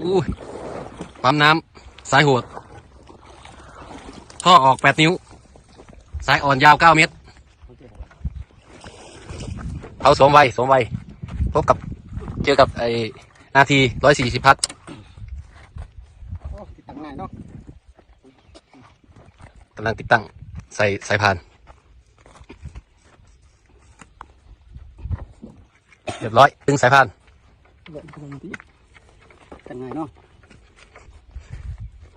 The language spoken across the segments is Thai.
อู้ปั๊มน้ำสายหดท่อออกแปดนิ้ว สายอ่อนยาวเก้าเมตร เอาสวมไวสวมไวพบกับเจอกับไอ้นาทีร้อยสี่สิบพัดกำลังติดตั้งใส่สายพาน เรียบร้อยดึงสายพาน เบิดลงทีตั้งง่ายเนาะ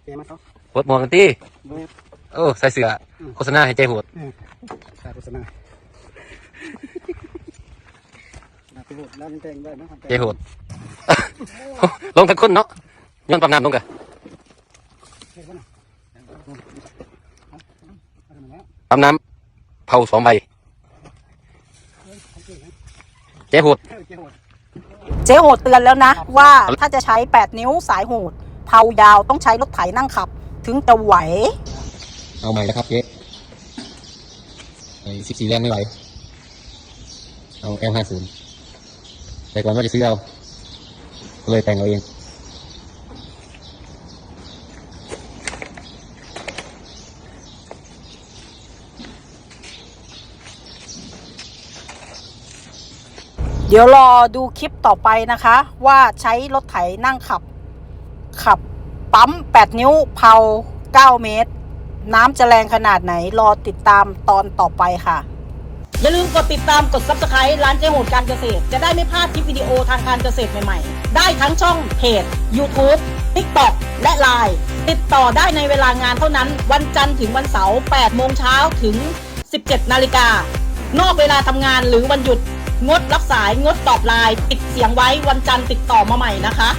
เตะมาเขาปวดหมวกกันตี้เบิดโอ้ใส่เสื้อโฆษณาให้ใจโหดการโฆษณาดาบไปโหดแล้วนี่แต่งได้เนาะใจโหด ลงทั้งคนเนาะย้อนปั๊มน้ำลงกันเฮ้ยคนน่ะเอาเอาเอาเอาแล้วปั๊มน้ำเผาสองใบเฮ้ยโอเคนะใจโหด เฮ้ยเจ้าโหดเจ๊โหดเตือนแล้วนะ ว่าถ้าจะใช้ 8 นิ้วสายโหดเผายาวต้องใช้รถไถนั่งขับ ถึงจะไหว เอาใหม่แล้วครับเจ๊ไอ้สิบสี่แรงไม่ไหว เอา L ห้าศูนย์แต่ก่อนว่าจะซื้อเอาก็เลยแต่งเอาเอง เดี๋ยวรอดูคลิปต่อไปนะคะ ว่าใช้รถไถนั่งขับ ขับปั๊ม 8 นิ้วเผา 9 เมตร น้ำจะแรงขนาดไหนรอติดตามตอนต่อไปค่ะ อย่าลืมกดติดตามกด subscribe ร้านเจ๊โหดการเกษตร จะได้ไม่พลาดคลิปวิดีโอทางการเกษตรใหม่ๆ ได้ทั้งช่องเพจ YouTube TikTok และ Line ติดต่อได้ในเวลางานเท่านั้น วันจันทร์ถึงวันเสาร์8โมงเช้าถึง 17 นาฬิกา นอกเวลาทำงานหรือวันหยุดงดรับสายงดตอบไลน์ปิดเสียงไว้วันจันทร์ติดต่อมาใหม่นะคะ